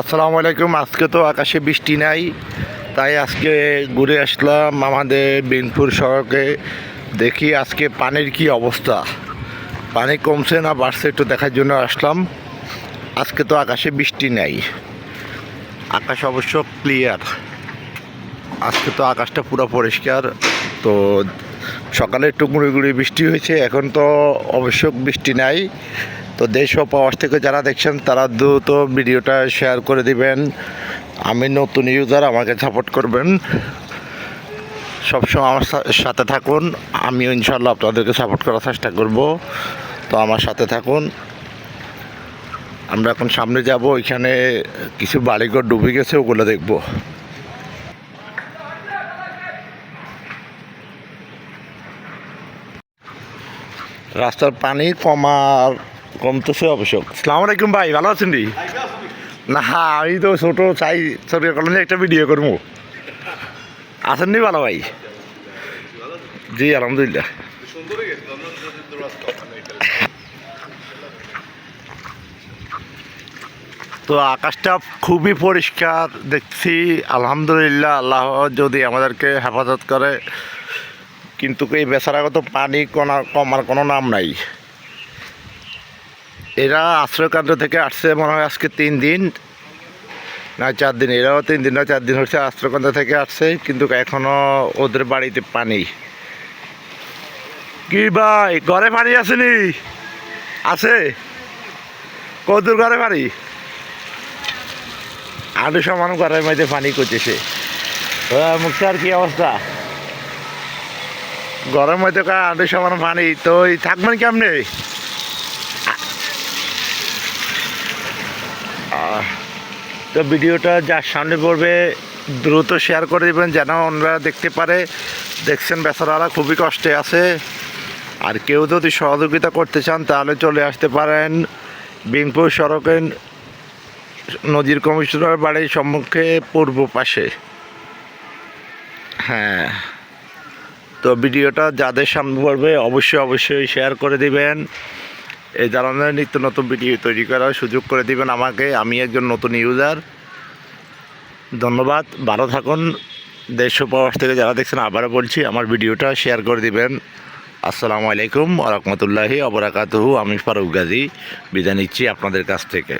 আসসালামু আলাইকুম। আজকে তো আকাশে বৃষ্টি নাই, তাই আজকে ঘুরে আসলাম আমাদের বিনপুর সড়কে দেখি আজকে পানির কি অবস্থা। পানি কমছে না বাড়ছে একটু দেখার জন্য আসলাম। আজকে তো আকাশে বৃষ্টি নাই। আকাশ অবশ্য ক্লিয়ার আজকে তো আকাশটা পুরো পরিষ্কার। তো সকালে একটু গুঁড়ি গুঁড়ি বৃষ্টি হয়েছে, এখন তো অবশ্য বৃষ্টি নাই। তো দেশ ও প্রবাস থেকে যারা দেখছেন, তারা দ্রুত ভিডিওটা শেয়ার করে দিবেন। আমি নতুন ইউজার আমাকে সাপোর্ট করবেন। সবসময় আমার সাথে থাকুন। আমিও ইনশাল্লাহ আপনাদেরকে সাপোর্ট করার চেষ্টা করব। তো আমার সাথে থাকুন। আমরা এখন সামনে যাব, ওইখানে কিছু বাড়িঘর ডুবে গেছে, ওগুলো দেখব। রাস্তার পানি কমার কমতেছে অবশ্য। সালাম আলাইকুম ভাই, ভালো আছেন রে না, আমি তো ছোট, চাই, ছোট কলেজে একটা ভিডিও করব। আছেন নি ভালো ভাই? জি, আলহামদুলিল্লাহ। তো আকাশটা খুবই পরিষ্কার, দেখছি, আলহামদুলিল্লাহ, আল্লাহ যদি আমাদেরকে হেফাজত করে। কিন্তু এই বেচারাগত পানি কমার কোনো নাম নাই। এরা আশ্রয়কেন্দ্র থেকে আসছে মনে হয় আজকে তিন দিন না চার দিন এরাও তিন দিন না চার দিন হচ্ছে আশ্রয়কেন্দ্র থেকে আসছে কিন্তু এখনও ওদের বাড়িতে পানি কি ভাই ঘরে পানি আসেনি আছে? কদুর ঘরে পানি? আলু সমান ঘরের মধ্যে পানি করতেছে মুখতার কি অবস্থা? গরম হয়তো আলু সমান পানি তো থাকবেন কেমনে? তো ভিডিওটা যার সামনে পড়বে, দ্রুত শেয়ার করে দেবেন যেন ওনারা দেখতে পারে। দেখছেন বেচারারা খুবই কষ্টে আছে। আর কেউ যদি সহযোগিতা করতে চান, তাহলে চলে আসতে পারেন বিংপুর সড়কের নদীর কমিশনার বাড়ির সম্মুখে পূর্ব পাশে। হ্যাঁ তো ভিডিওটা যাদের সামনে পড়বে, অবশ্যই অবশ্যই শেয়ার করে দিবেন। এই ধরনের নিত্য নতুন ভিডিও তৈরি করার সুযোগ করে দিবেন আমাকে। আমি একজন নতুন ইউজার ধন্যবাদ। ভালো থাকুন। দেশ উপবাস থেকে যারা দেখছেন, আবারও বলছি, আমার ভিডিওটা শেয়ার করে দিবেন। আসসালামু আলাইকুম আরহামতুল্লাহি অবরাকাতহু আমি ফারুক গাজী। বিদায় নিচ্ছি আপনাদের কাছ থেকে।